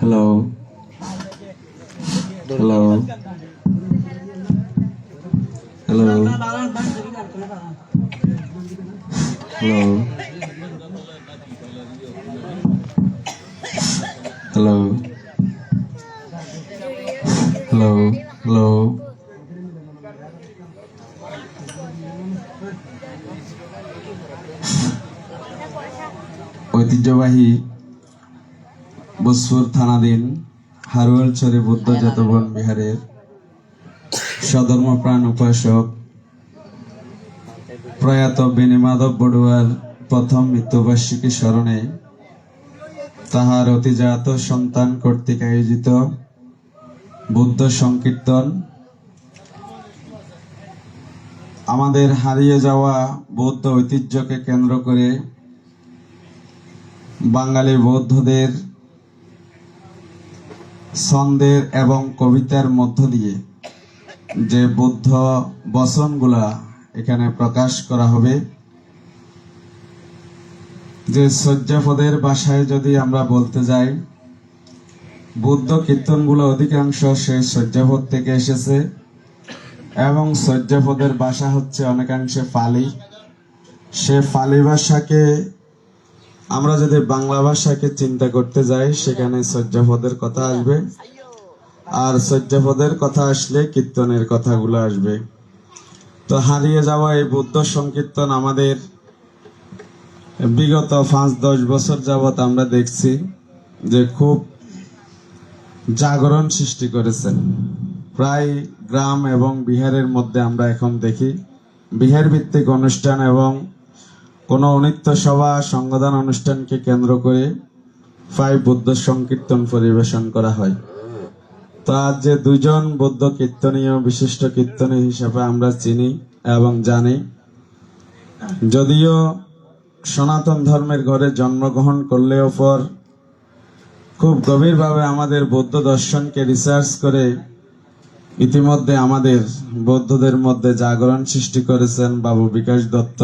hello hello hello hello hello hello hello ঐতিহ্যবাহী বসপুর থানাধীন হারুয়ালছড়ি বুদ্ধ জাতবন বিহারের সধর্মপ্রাণ উপাসক প্রয়াত বেনিমাধব বড়ুয়ার প্রথম মৃত্যুবার্ষিকী স্মরণে তাহার অতিজাত সন্তান কর্তৃক আয়োজিত বুদ্ধ সংকীর্তন আমাদের হারিয়ে যাওয়া বৌদ্ধ ঐতিহ্যকে কেন্দ্র করে বাঙালি বৌদ্ধদের ছন্দের এবং কবিতার মধ্য দিয়ে যে বুদ্ধ বচনগুলা এখানে প্রকাশ করা হবে, যে শয্যাপদের ভাষায় যদি আমরা বলতে যাই, বুদ্ধ কীর্তনগুলো অধিকাংশ সেই শয্যাপদ থেকে এসেছে এবং শয্যাপদের ভাষা হচ্ছে অনেকাংশে ফালি। সে ফালি ভাষাকে আমরা যদি বাংলা ভাষাকে চিন্তা করতে যাই, সেখানে শয্যাপদের কথা আসবে। আর শয্যাপদের কথা আসলে কীর্তনের কথাগুলো আসবে। তো হারিয়ে যাওয়া এই বুদ্ধ সংকীর্তন আমাদের বিগত পাঁচ, দশ বছর যাবত আমরা দেখছি যে খুব জাগরণ সৃষ্টি করেছে। প্রায় গ্রাম এবং বিহারের মধ্যে আমরা এখন দেখি বিহার ভিত্তিক অনুষ্ঠান এবং কোনো অনিত্য সভা, সংগঠন, অনুষ্ঠানকে কেন্দ্র করে প্রায় বৌদ্ধ সংকীর্তন পরিবেশন করা হয়। তো যে দুজন বৌদ্ধ কীর্তনীয়, বিশিষ্ট কীর্তনী হিসাবে আমরা চিনি এবং জানি, যদিও সনাতন ধর্মের ঘরে জন্মগ্রহণ করলেও পর খুব গভীরভাবে আমাদের বৌদ্ধ দর্শনকে রিসার্চ করে ইতিমধ্যে আমাদের বৌদ্ধদের মধ্যে জাগরণ সৃষ্টি করেছেন বাবু বিকাশ দত্ত।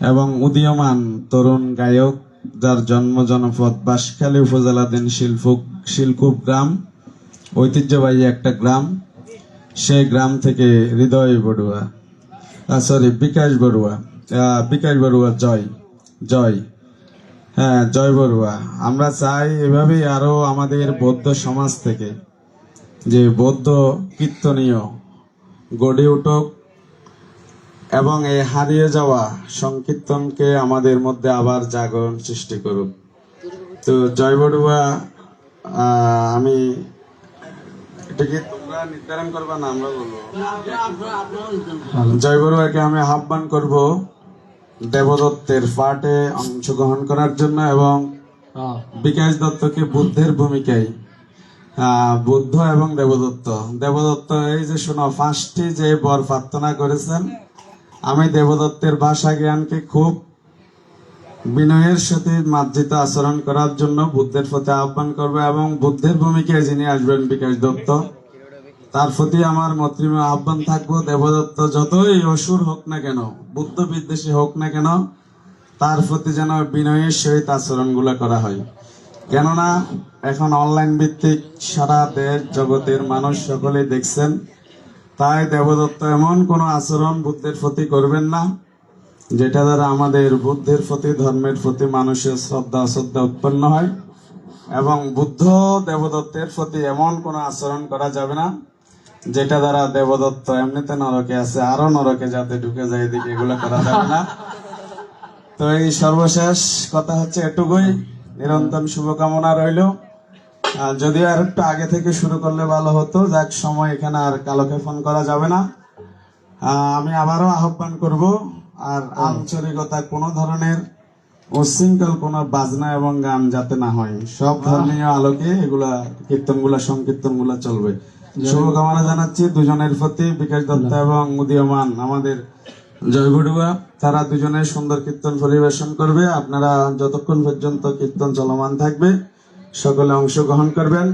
এবং উদীয়মান তরুণ গায়ক, যার জন্ম জনপদ বাঁশখালী উপজেলাধীন শিলফুক, শিলকুপ গ্রাম, ঐতিহ্যবাহী একটা গ্রাম। সেই গ্রাম থেকে হৃদয় বড়ুয়া। সরি বিকাশ বড়ুয়া। বিকাশ বড়ুয়া জয় জয়। হ্যাঁ জয় বড়ুয়া। আমরা চাই এভাবেই আরও আমাদের বৌদ্ধ সমাজ থেকে যে বৌদ্ধ কীর্তনীয় গড়ে উঠুক এবং এই হারিয়ে যাওয়া সংকীর্তনকে আমাদের মধ্যে আবার জাগরণ সৃষ্টি করুক। তো জয় বড়ুয়া আমি এটা কি আমি আহ্বান করব দেবদত্তের পাঠে অংশগ্রহণ করার জন্য এবং বিকাশ দত্তকে বুদ্ধের ভূমিকায় বুদ্ধ এবং দেবদত্ত। দেবদত্ত, এই যে শোনো, পাঁচটি যে বর প্রার্থনা করেছেন আমি দেবদত্তের ভাষা জ্ঞানকে খুব বিনয়ের সাথে মার্জিত আচরণ করার জন্য বুদ্ধের প্রতি আহ্বান করব এবং বুদ্ধের ভূমিকায় যিনি আসবেন বিকাশ দত্ত, তার প্রতি আমার মৈত্রী আহ্বান থাকব। দেবদত্ত যতই অসুর হোক না কেন, বুদ্ধ বিদ্বেষী হোক না কেন, তার প্রতি যেন বিনয়ের সহিত আচরণ করা হয়। কেননা, এখন অনলাইন ভিত্তিক সারা দেশ জগতের মানুষ সকলেই দেখছেন। তাই দেবদত্ত এমন কোন আচরণ বুদ্ধের প্রতি করবেন না, যেটা দ্বারা আমাদের বুদ্ধের প্রতি, ধর্মের প্রতি মানুষের শ্রদ্ধা শ্রদ্ধা উৎপন্ন হয়। এবং বুদ্ধ দেবদত্তের প্রতি এমন কোন আচরণ করা যাবে না, যেটা দ্বারা দেবদত্ত এমনিতে নরকে আছে, আরও নরকে যাতে ঢুকে যায় এদিকে, এগুলো করা যাবে না। তো এই সর্বশেষ কথা হচ্ছে এটুকুই। নিরন্তর শুভকামনা রইল। যদিও আর একটু আগে থেকে শুরু করলে ভালো হতো যাক সময় এখানে আর কালোকে ফোন করা যাবে না। আমি আবারও আহ্বান করব আর আঞ্চলিকতা কোনো ধরনের উশৃঙ্খল কোনো বাজনা এবং গান যাতে না হয় সব ধর্মীয় আলোকে এগুলা কীর্তনগুলা সংকীর্তনগুলা চলবে। শুভকামনা জানাচ্ছি দুজনের প্রতি বিকাশ দত্ত এবং উদীয়মান আমাদের জয় বড়ুয়া তারা দুজনে সুন্দর কীর্তন পরিবেশন করবে। আপনারা যতক্ষণ পর্যন্ত কীর্তন চলমান থাকবে সকলে অংশগ্রহণ করবেন।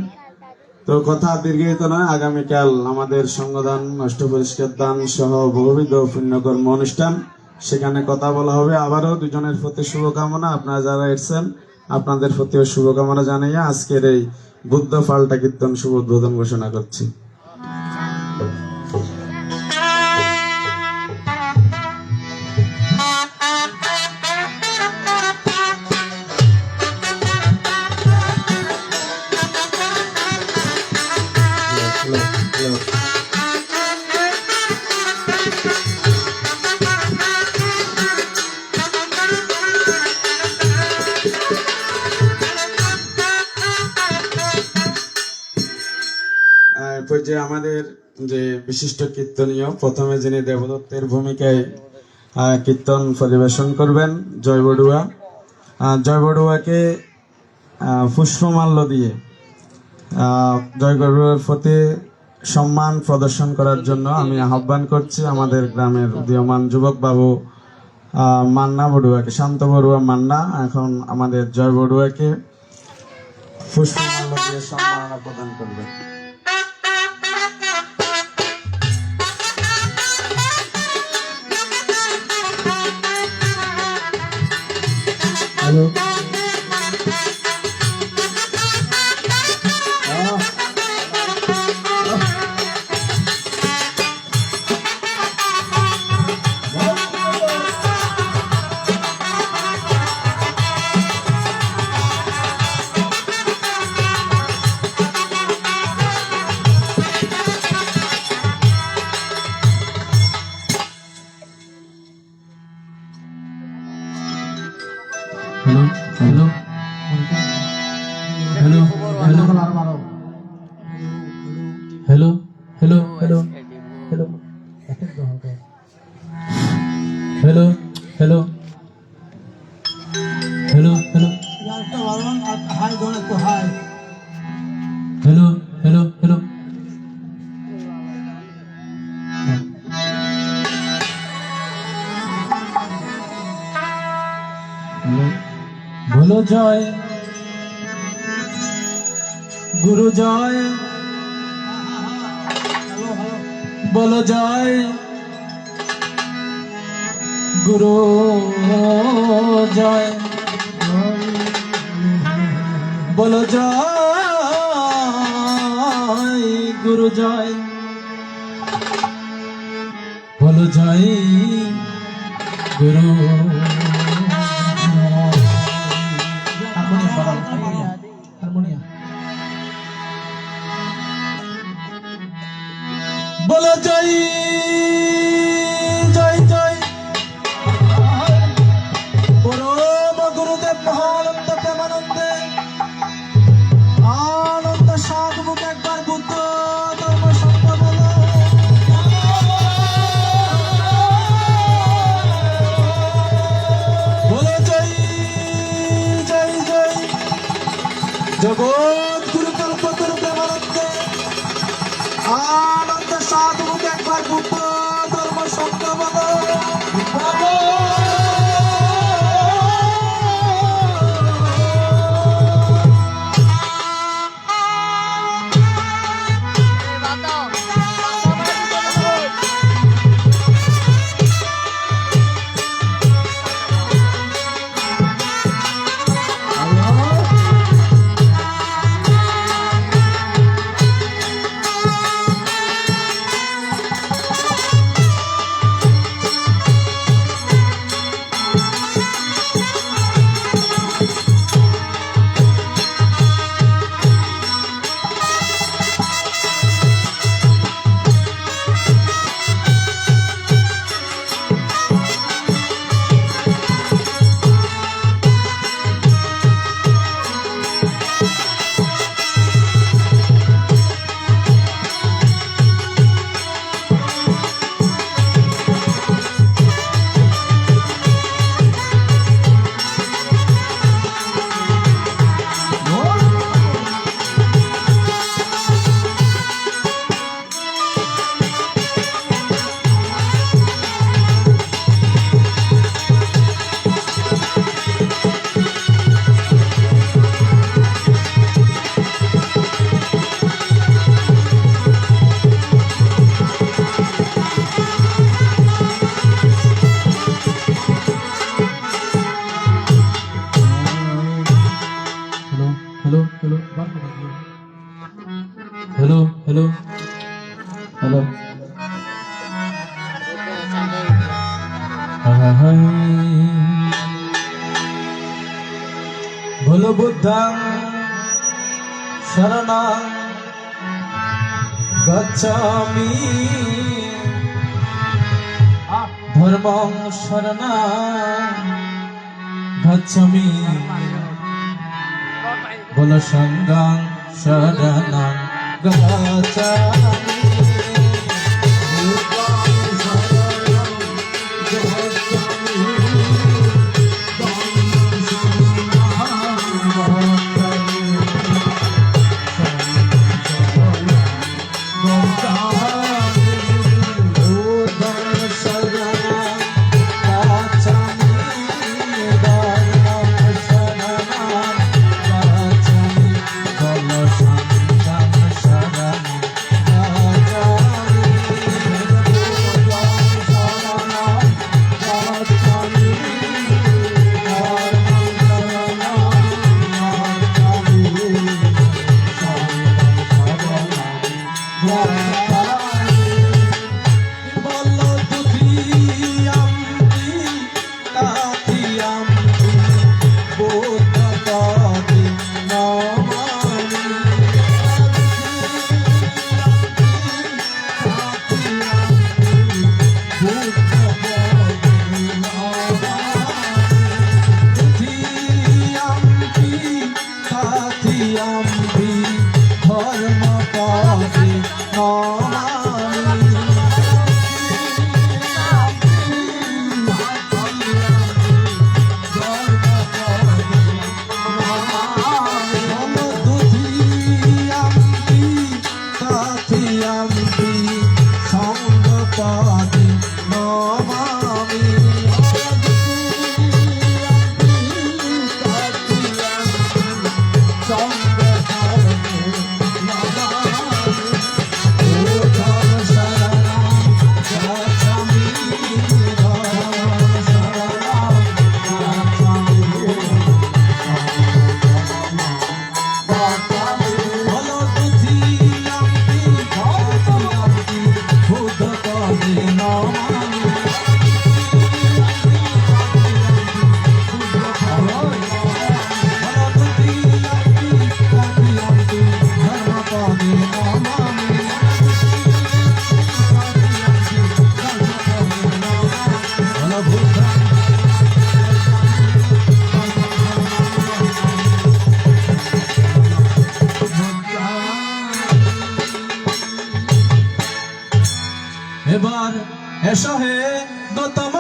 তো কথা দীর্ঘিত নয়, আগামীকাল আমাদের সঙ্গদান নষ্ট পরিষ্কার দান সহ বহুবিধ পুণ্যকর্ম অনুষ্ঠান, সেখানে কথা বলা হবে। আবারও দুজনের প্রতি শুভকামনা, আপনারা যারা এসছেন, আপনাদের প্রতিও শুভকামনা জানাইয়া আজকের এই বুদ্ধ পাল্টা কীর্তন শুভ উদ্বোধন ঘোষণা করছি। বিশিষ্ট কীর্তনীয়। প্রথমে যিনি দেবদত্তের ভূমিকায় কীর্তন পরিবেশন করবেন জয় বড়ুয়া। জয় বড়ুয়াকে পুষ্পমাল্য দিয়ে আহ, জয় বড়ুয়ার প্রতি সম্মান প্রদর্শন করার জন্য আমি আহ্বান করছি আমাদের গ্রামের উদীয়মান যুবক বাবু মান্না বড়ুয়াকে শান্ত বড়ুয়া মান্না। এখন আমাদের জয় বড়ুয়াকে পুষ্পমাল্য দিয়ে সম্মাননা প্রদান করবেন। জয়। গুরু জয়। বল জয়। গুরু জয়। বলো জয়। গুরু জয়। বলো জয়। গুরু বলে যাই। গচ্ছামি ধর্ম শরণা গচ্ছামি বল সঙ্গাং শরণাং গচ্ছামি এসহে দতম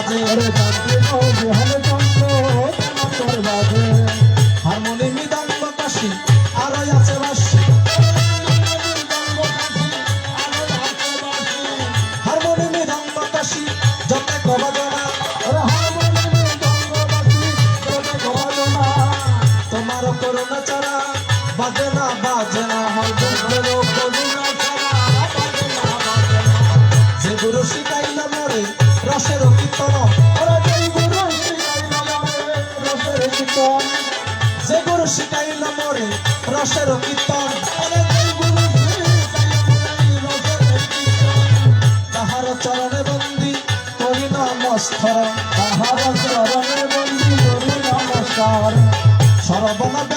বাজে রে জানতে কবি হলে যন্ত্র করে বাজে। হারমোনি মৃদঙ্গ কাশি আর আছে বাসি। হারমোনি মৃদঙ্গ কাশি যত কবাজনা তোমার করোনা ছাড়া বাজে না, বাজে রসের কীর্তন। তাহার চরণে বন্দি করি নমস্কার তাহার চরণে বন্দি করি নমস্কার সরবন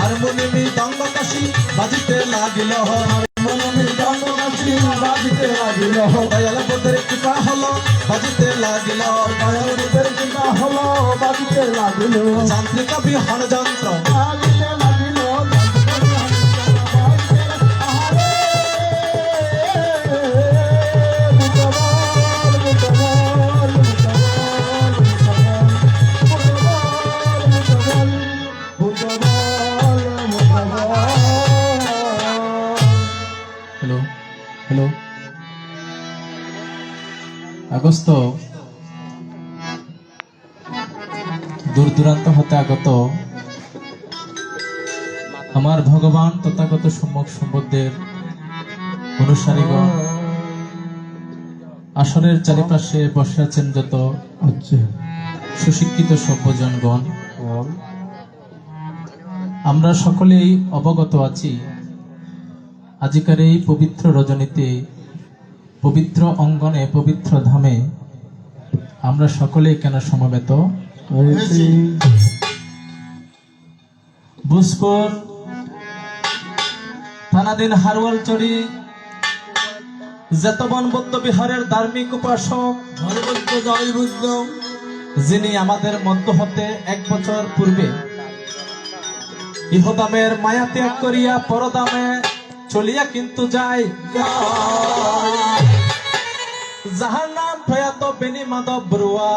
হারমোনি মৃদঙ্গ কাশি বাজিতে লাগিল। হারমোনি মৃদঙ্গ কাশি বাজিতে লাগিল। দয়াল বুদ্ধের কৃপা হলো, বাজিতে লাগিল। দয়াল বুদ্ধের কৃপা হলো, বাজিতে লাগিল। যান্ত্রিক বিহন যন্ত্র। আগস্ত দূর দূরান্ত হতে আগত আমার ভগবান তথাগত সম্যক সম্বন্ধের অনুসারীগণ আসরের চারিপাশে বসে আছেন যত সুশিক্ষিত সভ্যজনগণ। আমরা সকলেই অবগত আছি আজিকার এই পবিত্র রজনীতে পবিত্র অঙ্গনে পবিত্র ধামে আমরা সকলেই কেন সমবেত? বুসপুর থানাদিন জেতবন বৌদ্ধ বিহারের ধার্মিক উপাসক যিনি আমাদের মধ্য হতে এক বছর পূর্বে ইহদামের মায়া ত্যাগ করিয়া পরদামে চলিয়া কিন্তু যায়। যাহার নাম প্রয়াত বেনি মাধব বড়ুয়া।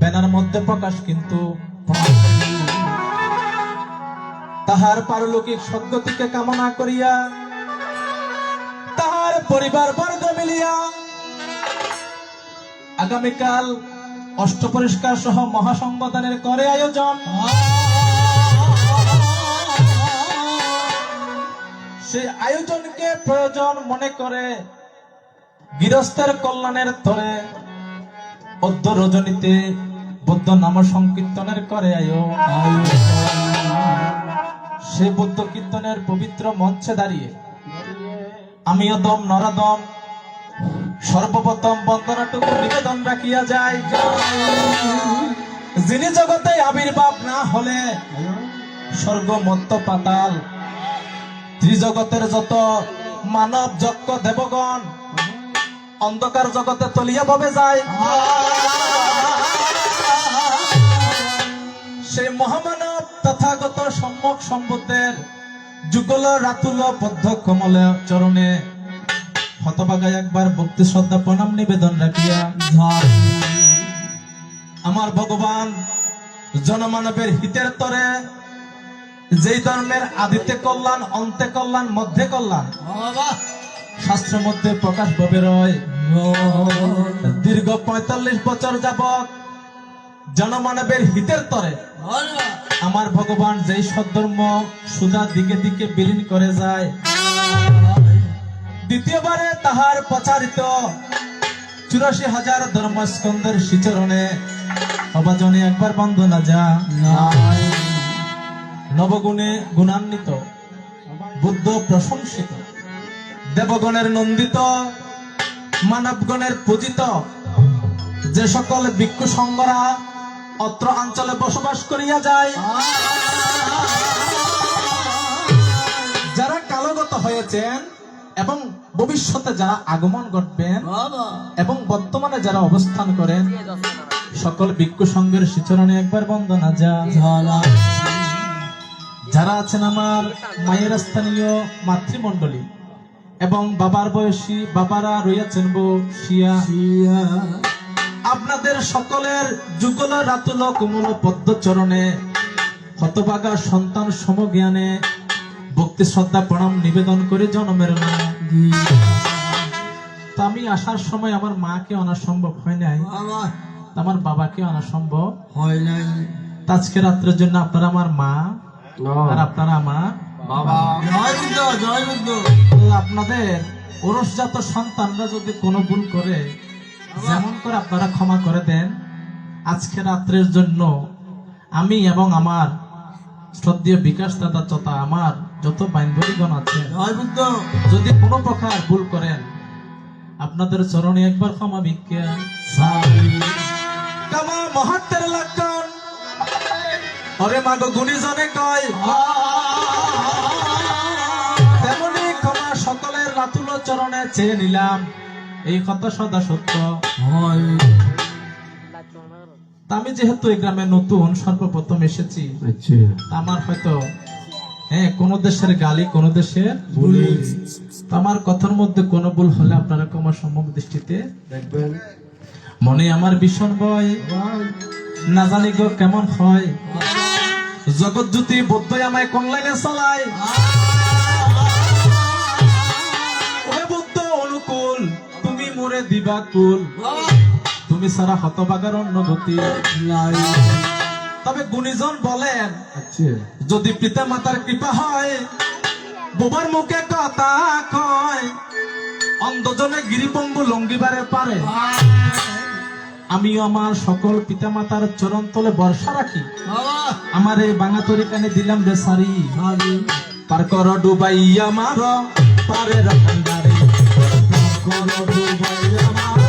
ব্যানার মধ্যে প্রকাশ কিন্তু তাহার পারলৌকিক সদ্গতিকে কামনা করিয়া তাহার পরিবার বর্গ মিলিয়া আগামীকাল অষ্ট পরিষ্কার সহ মহাসংবাদানের করে আয়োজন। সেই আয়োজনকে প্রয়োজন মনে করে গৃহস্থের কল্যাণের তরে অদ্য রজনীতে বৌদ্ধ নাম সংকীর্তনের করে আয়ো। সে বৌদ্ধ কীর্তনের পবিত্র মঞ্চে দাঁড়িয়ে আমি অদম নরাদম সর্বপ্রথম বন্দনাটুকু নিবেদন রাখিয়া যায় যিনি জগতে আবির্ভাব না হলে স্বর্গ মত্ত পাতাল। ত্রিজগতের যত মানব যজ্ঞ দেবগণ অন্ধকার জগতে তলিয়া ভাবে যায়। সেই মহামানব তথাগত সম্যক সম্বুদ্ধের যুগল রাতুল বদ্ধ কমল চরণে হতবাগায় একবার ভক্তি শ্রদ্ধা প্রণাম নিবেদন রাখিয়া আমার ভগবান জনমানবের হিতের তরে যেই ধর্মের আদিতে কল্যাণ, অন্তে কল্যাণ, মধ্যে কল্যাণ শাস্ত্রের মধ্যে প্রকাশ ভাবে রয়। দীর্ঘ পঁয়তাল্লিশ বছর যাবত জনমানবের হিতের তরে আমার ভগবান যেই সদ্ধর্ম সুদা দিকে দিকে বিলীন করে যায়। দ্বিতীয়বারে তাহার প্রচারিত চুরাশি হাজার ধর্মস্কন্দের শিচরণে অবাজনে একবার বন্দনা যা নবগুণে গুণান্বিত, বুদ্ধ প্রশংসিত। দেবগণের নন্দিত মানবগণের পূজিত। যে সকল ভিক্ষু সংঘরা অত্র অঞ্চলে বসবাস করিয়া যায় যারা কালগত হয়েছেন এবং ভবিষ্যতে যারা আগমন ঘটবেন এবং বর্তমানে যারা অবস্থান করেন সকল ভিক্ষু সংঘের শিচরণে একবার বন্দনা যা যারা আছেন আমার মায়ের স্থানীয় মাতৃমণ্ডলী এবং বাবার বয়সী বাবারা রইয়াছেন বসিয়া আপনাদের সকলের যুগল রাতুল কোমল পদ্ম চরণে হতভাগা সন্তান সমজ্ঞানে ভক্তি শ্রদ্ধা প্রণাম নিবেদন করে জন্মের মা তা আমি আসার সময় আমার মাকে আনা সম্ভব হয় নাই। আমার বাবাকে আনা সম্ভব হয় নাই। আজকে রাত্রের জন্য আপনারা আমার মা আর আপনারা আমার জয় বুদ্ধ জয় বুদ্ধ আপনাদের ওরসজাত সন্তানরা যদি কোনো ভুল করে যেমন করে আপনারা ক্ষমা করে দেন আজকে রাত্রের জন্য আমি এবং আমার শ্রদ্ধেয় বিকাশ দাদা তথা আমার যত বাইন্দরীগণ আছে যদি কোনো প্রকার ভুল করেন আপনাদের চরণে একবার ক্ষমা ভিক্ষা। মহাত্মের লক্ষণ। অরে মাগো গুণীজনে কয় চরণে চেয়ে নিলাম। এই কথা সদা সত্য। আমি যেহেতু এই গ্রামে নতুন সর্বপ্রথম এসেছি। আমার হয়তো হ্যাঁ কোন দেশের গালি কোন দেশের বুলি আমার কথার মধ্যে কোনো ভুল হলে আপনারা ক্ষমা সম্ভব দৃষ্টিতে দেখবেন। মনে আমার ভীষণ ভয়। না জানি গো কেমন হয়। জগৎ জ্যোতি বৌদ্ধই আমায় কোন লাইনে চালায়। মোরে দিবা কুল। তুমি সারা হতবাগার অন্য গতি নাই। তবে গুণীজন বলেন আচ্ছা। যদি পিতা মাতার কৃপা হয় বোবার মুখে কথা কয় অন্ধজনে গিরিপঙ্গু লঙ্গিবারে পারে। আমিও আমার সকল পিতা মাতার চরণ তলে বর্ষা রাখি। আমার এই বাঙা তরিকানে দিলাম রে সারি পার কর ডুবাইয়া মার পারে রাখান্দারে পার